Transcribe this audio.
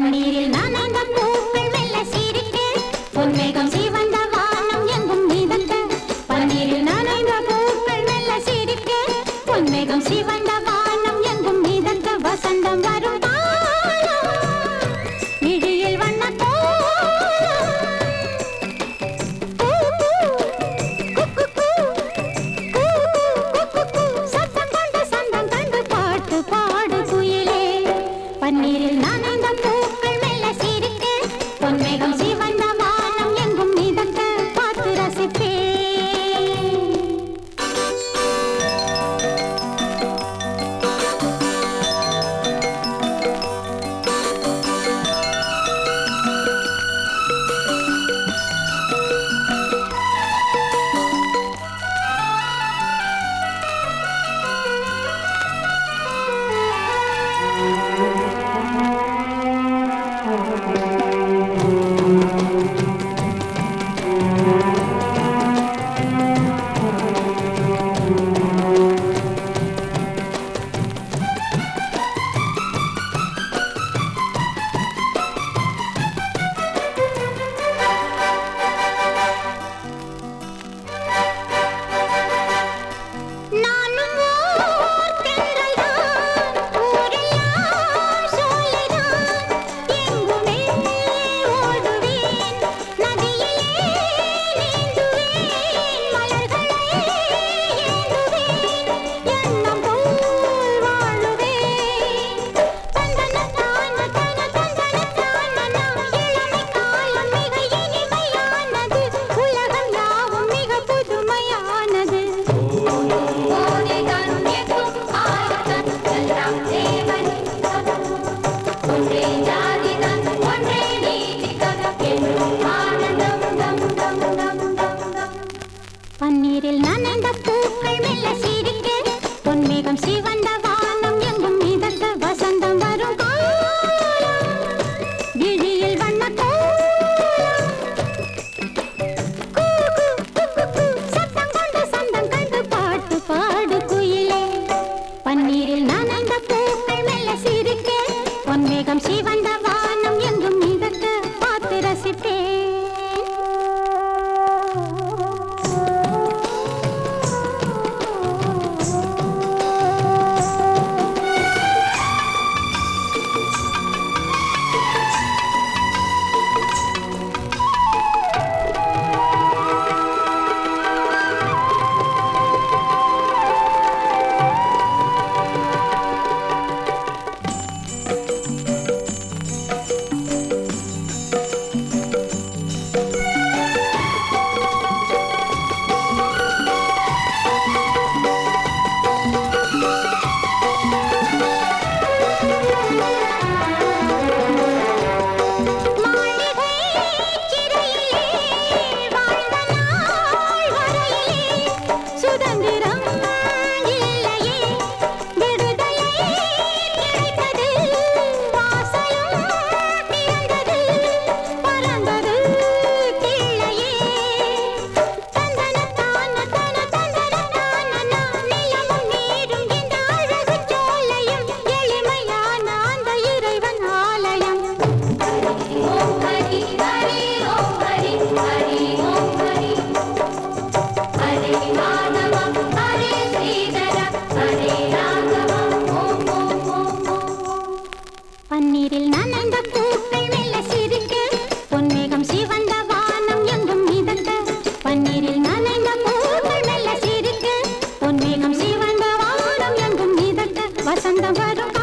കണ്ണീരിൽ நீரில் நனைந்த பூக்கள் மெல்ல சிரிக்க பொன்மேகம் சிவந்த வானம் எங்கும் மிதக்க. பன்னீரில் நனைந்த பூக்கள் மெல்ல சிரிக்க. பொன்மேகம் சிவந்த வானம் எங்கும் மிதக்க. வசந்தம் வரும்